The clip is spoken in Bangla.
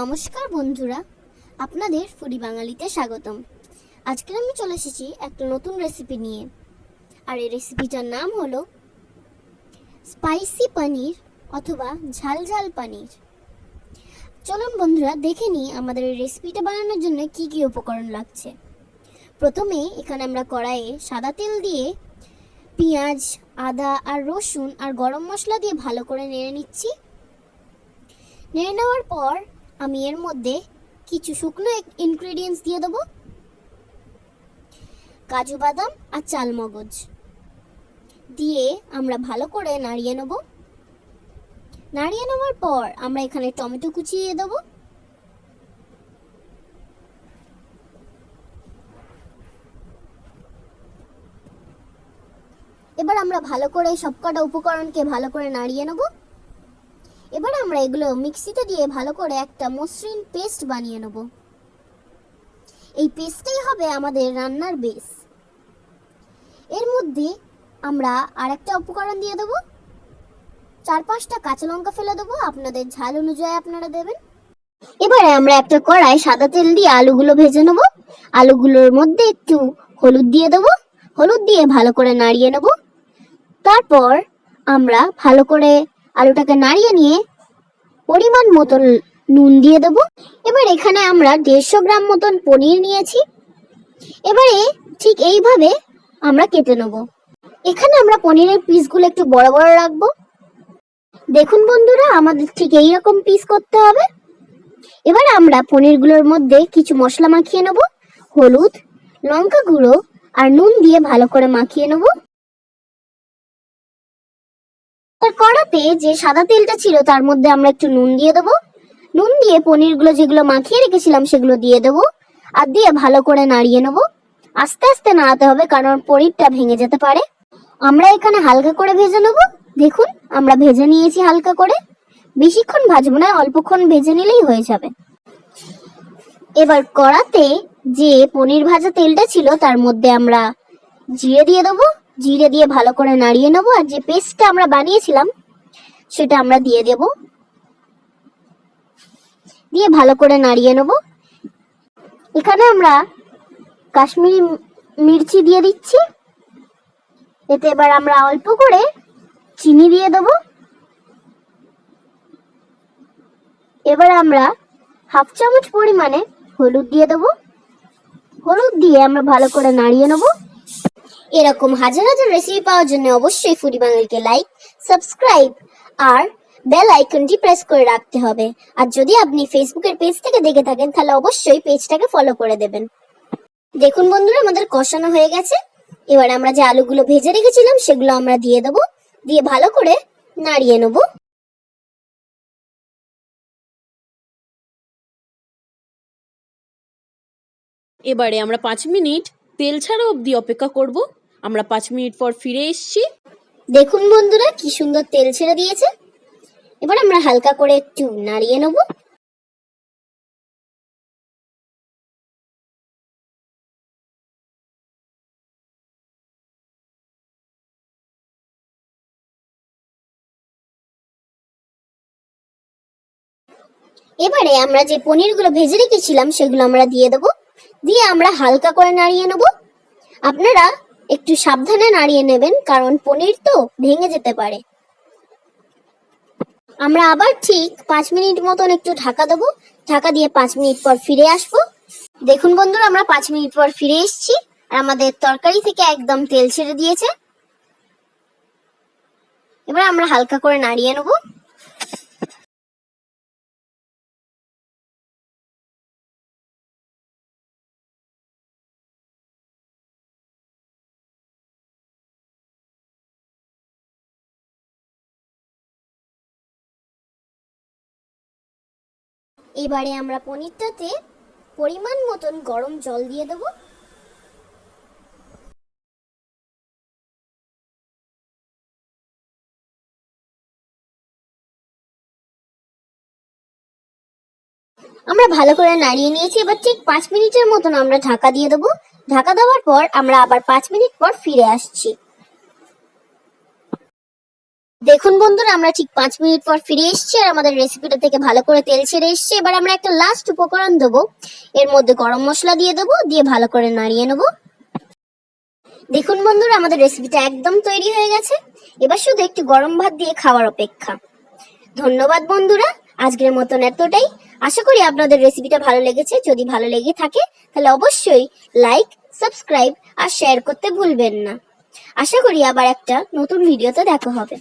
নমস্কার বন্ধুরা, আপনাদের ফুডি বাঙালিতে স্বাগতম। আজকে আমি চলে এসেছি একটা নতুন রেসিপি নিয়ে। আর এই রেসিপিটার নাম হলো স্পাইসি পনির অথবা ঝাল ঝাল পনির চলুন বন্ধুরা, দেখে নিই আমাদের এই রেসিপিটা বানানোর জন্য কি কি উপকরণ লাগছে। প্রথমে এখানে আমরা কড়াইয়ে সাদা তেল দিয়ে পেঁয়াজ, আদা আর রসুন আর গরম মশলা দিয়ে ভালো করে নেড়ে নিচ্ছি। নেড়ে নেওয়ার পর আমি এর মধ্যে কিছু শুকনো ইনগ্রেডিয়েন্টস দিয়ে দেবো। কাজু বাদাম আর চালমগজ দিয়ে আমরা ভালো করে নাড়িয়ে নেব। নাড়িয়ে নেওয়ার পর আমরা এখানে টমেটো কুচিয়ে দেবো। এবার আমরা ভালো করে সবকটা উপকরণকে ভালো করে নাড়িয়ে নেব। এবার আমরা এগুলো মিক্সিতে দিয়ে ভালো করে একটা মসৃণ পেস্ট বানিয়ে নেব। এই পেস্টটাই হবে আমাদের রান্নার বেস এর মধ্যে আমরা আরেকটা উপকরণ দিয়ে দেবো। চার পাঁচটা কাঁচা লঙ্কা ফেলে দেবো। আপনাদের ঝাল অনুযায়ী আপনারা দেবেন। এবারে আমরা একটা কড়াই সাদা তেল দিয়ে আলুগুলো ভেজে নেব। আলুগুলোর মধ্যে একটু হলুদ দিয়ে দেবো। হলুদ দিয়ে ভালো করে নাড়িয়ে নেব। তারপর আমরা ভালো করে আলুটাকে নাড়িয়ে নিয়ে পরিমাণ মতন নুন দিয়ে দেবো। এবার এখানে আমরা দেড়শো গ্রাম মতন পনির নিয়েছি। এবারে ঠিক এইভাবে আমরা কেটে নেব। এখানে আমরা পনিরের পিসগুলো একটু বড় বড় রাখব। দেখুন বন্ধুরা, আমাদের ঠিক এই রকম পিস করতে হবে। এবার আমরা পনিরগুলোর মধ্যে কিছু মশলা মাখিয়ে নেব। হলুদ, লঙ্কা গুঁড়ো আর নুন দিয়ে ভালো করে মাখিয়ে নেব। আর কড়াতে যে সাদা তেলটা ছিল, তার মধ্যে আমরা একটু নুন দিয়ে দেবো। নুন দিয়ে পনিরগুলো যেগুলো মাখিয়ে রেখেছিলাম, সেগুলো দিয়ে দেবো আর দিয়ে ভালো করে নাড়িয়ে নেব। আস্তে আস্তে নাড়াতে হবে, কারণ পনিরটা ভেঙে যেতে পারে। আমরা এখানে হালকা করে ভেজে নেব। দেখুন, আমরা ভেজে নিয়েছি হালকা করে। বেশিক্ষণ ভাজবো না, অল্পক্ষণ ভেজে নিলেই হয়ে যাবে। এবার কড়াতে যে পনির ভাজা তেলটা ছিল, তার মধ্যে আমরা জিরে দিয়ে দেবো। জিরে দিয়ে ভালো করে নাড়িয়ে নেব, আর যে পেস্টটা আমরা বানিয়েছিলাম, সেটা আমরা দিয়ে দেব। দিয়ে ভালো করে নাড়িয়ে নেব। এখানে আমরা কাশ্মীরি মির্চি দিয়ে দিচ্ছি। এতে এবার আমরা অল্প করে চিনি দিয়ে দেব। এবার আমরা হাফ চামচ পরিমাণে হলুদ দিয়ে দেব। হলুদ দিয়ে আমরা ভালো করে নাড়িয়ে নেব। এরকম হাজার হাজার রেসিপি পাওয়ার জন্য অবশ্যই ফুডি বাঙালিকে লাইক সাবস্ক্রাইব আর বেল আইকনটি প্রেস করে রাখতে হবে। আর যদি আপনি ফেসবুকের পেজ থেকে দেখে থাকেন, তাহলে অবশ্যই পেজটাকে ফলো করে দেবেন। দেখুন বন্ধুরা, আমাদের কষানো হয়ে গেছে। এবার আমরা যে আলুগুলো ভেজে রেখেছিলাম, সেগুলো আমরা দিয়ে দেবো। দিয়ে ভালো করে নাড়িয়ে নেব। এবারে আমরা পাঁচ মিনিট তেল ছাড়া অবধি অপেক্ষা করব। আমরা পাঁচ মিনিট পর ফিরে এসেছি। দেখুন বন্ধুরা, কি সুন্দর তেল ছেড়ে দিয়েছে। এবার আমরা হালকা করে একটু নাড়িয়ে নেব। এবারে আমরা যে পনিরগুলো ভেজে রেখেছিলাম, সেগুলো আমরা দিয়ে দেবো। দিয়ে আমরা হালকা করে নাড়িয়ে নেব। আপনারা একটু সাবধানে নাড়িয়ে নেবেন, কারণ পনির তো ভেঙে যেতে পারে। আমরা আবার ঠিক পাঁচ মিনিট মতন একটু ঢাকা দেবো। ঢাকা দিয়ে পাঁচ মিনিট পর ফিরে আসব। দেখুন বন্ধুরা, আমরা পাঁচ মিনিট পর ফিরে এসেছি। আর আমাদের তরকারি থেকে একদম তেল ছেড়ে দিয়েছে। এবার আমরা হালকা করে নাড়িয়ে নেব। এবারে আমরা পনিরটাতে পরিমাণ মতন গরম জল দিয়ে দেব। আমরা ভালো করে নাড়িয়ে নিয়েছি, এবার ঠিক পাঁচ মিনিটের মতন আমরা ঢাকা দিয়ে দেবো। ঢাকা দেওয়ার পর আমরা আবার পাঁচ মিনিট পর ফিরে আসছি। দেখুন বন্ধুরা, আমরা ঠিক পাঁচ মিনিট পর ফিরে এসেছি আর আমাদের রেসিপিটা থেকে ভালো করে তেল ছেড়ে এসছে। এবার আমরা একটা লাস্ট উপকরণ দেবো। এর মধ্যে গরম মশলা দিয়ে দেবো, দিয়ে ভালো করে নাড়িয়ে নেব। দেখুন বন্ধুরা, আমাদের রেসিপিটা একদম তৈরি হয়ে গেছে। এবার শুধু একটু গরম ভাত দিয়ে খাওয়ার অপেক্ষা। ধন্যবাদ বন্ধুরা, আজকের মতন এতটাই। আশা করি আপনাদের রেসিপিটা ভালো লেগেছে। যদি ভালো লেগে থাকে, তাহলে অবশ্যই লাইক সাবস্ক্রাইব আর শেয়ার করতে ভুলবেন না। আশা করি আবার একটা নতুন ভিডিওতে দেখা হবে।